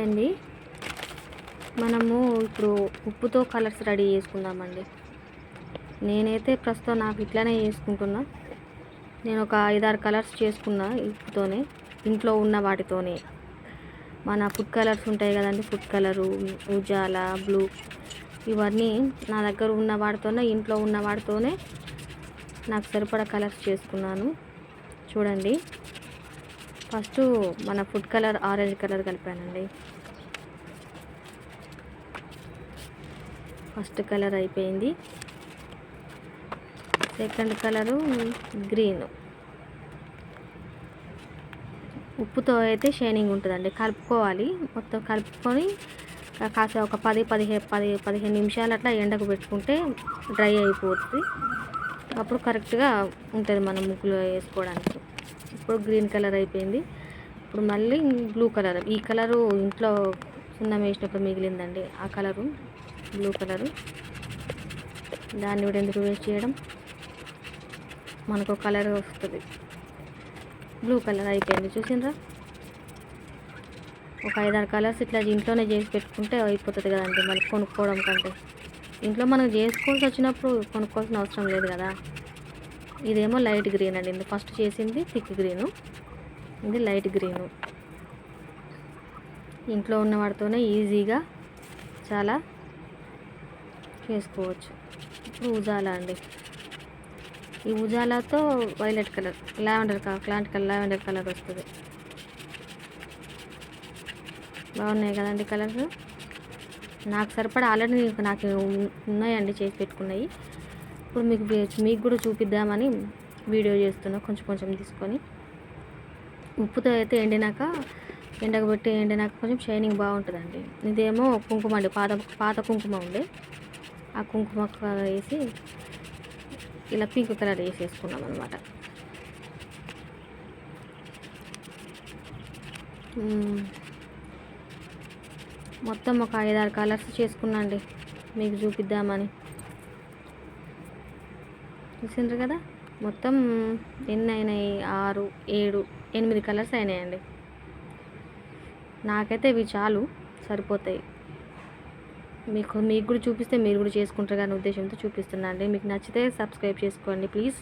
ఉన్నాయండి మనము ఇప్పుడు ఉప్పుతో కలర్స్ రెడీ చేసుకుందామండి. నేనైతే ప్రస్తుతం నాకు ఇట్లానే చేసుకుంటున్నా. నేను ఒక ఐదారు కలర్స్ చేసుకున్నా ఉప్పుతోనే ఇంట్లో ఉన్న వాటితోనే. మన ఫుడ్ కలర్స్ ఉంటాయి కదండి ఫుడ్ కలరు ఉజాల బ్లూ ఇవన్నీ నా దగ్గర ఉన్న వాటితోనే ఇంట్లో ఉన్న వాటితోనే నాకు సరిపడా కలర్స్ చేసుకున్నాను. చూడండి. ఫస్ట్ మన ఫుడ్ కలర్ ఆరెంజ్ కలర్ కలిపానండి. ఫస్ట్ కలర్ అయిపోయింది. Second colour green. ఉప్పుతో అయితే షైనింగ్ ఉంటుందండి. కలుపుకోవాలి. మొత్తం కలుపుకొని కాస్త ఒక పది పదిహేను పది పదిహేను నిమిషాలు అట్లా ఎండకు పెట్టుకుంటే డ్రై అయిపోతుంది అప్పుడు కరెక్ట్గా ఉంటుంది మనం ముగ్గులో వేసుకోవడానికి. ఇప్పుడు గ్రీన్ కలర్ అయిపోయింది. ఇప్పుడు మళ్ళీ బ్లూ కలర్. ఈ కలరు ఇంట్లో సున్నం వేసినప్పుడు మిగిలిందండి. ఆ కలరు బ్లూ కలరు. దాన్ని కూడా ఎందుకు వేస్ట్ చేయడం? మనకు కలర్ వస్తుంది. బ్లూ కలర్ అయిపోయింది. చూసిండ్రా? ఒక ఐదారు కలర్స్ ఇట్లా ఇంట్లోనే చేసి పెట్టుకుంటే అయిపోతుంది కదండి. మళ్ళీ కొనుక్కోవడం కంటే. ఇంట్లో మనం చేసుకోవాల్సి వచ్చినప్పుడు కొనుక్కోవాల్సిన అవసరం లేదు కదా. ఇదేమో లైట్ గ్రీన్ అండి. ఇది ఫస్ట్ చేసింది థిక్ గ్రీను. ఇది లైట్ గ్రీను. ఇంట్లో ఉన్న వాటితోనే ఈజీగా చాలా చేసుకోవచ్చు. ఇప్పుడు ఉజాలా అండి. ఈ ఉజాలాతో వైలెట్ కలర్ లావెండర్ కలర్ క్లాంట్ కలర్ లావెండర్ కలర్ వస్తుంది. బాగున్నాయి కదండి కలర్స్? నాకు సరిపడా ఆల్రెడీ నాకు ఉన్నాయండి చేసి పెట్టుకున్నాయి. ఇప్పుడు మీకు మీకు కూడా చూపిద్దామని వీడియో చేస్తున్నా. కొంచెం కొంచెం తీసుకొని. ఉప్పుతో అయితే ఎండినాక ఎండకు పెట్టి ఎండినాక కొంచెం షైనింగ్ బాగుంటుందండి. ఇదేమో కుంకుమ అండి. పాత పాత కుంకుమ ఉండే ఆ కుంకుమ వేసి ఇలా పింక్ కలర్ వేసేసుకున్నాం అనమాట మొత్తం ఒక ఐదారు కలర్స్ చేసుకున్నాండి మీకు చూపిద్దామని. చూసిండ్రు కదా? మొత్తం ఎన్ని అయినాయి ఆరు ఏడు ఎనిమిది కలర్స్ అయినాయండి. నాకైతే ఇవి చాలు సరిపోతాయి. మీకు మీకు కూడా చూపిస్తే మీరు కూడా చేసుకుంటారు కానీ ఉద్దేశంతో చూపిస్తున్నా అండి మీకు నచ్చితే సబ్స్క్రైబ్ చేసుకోండి ప్లీజ్.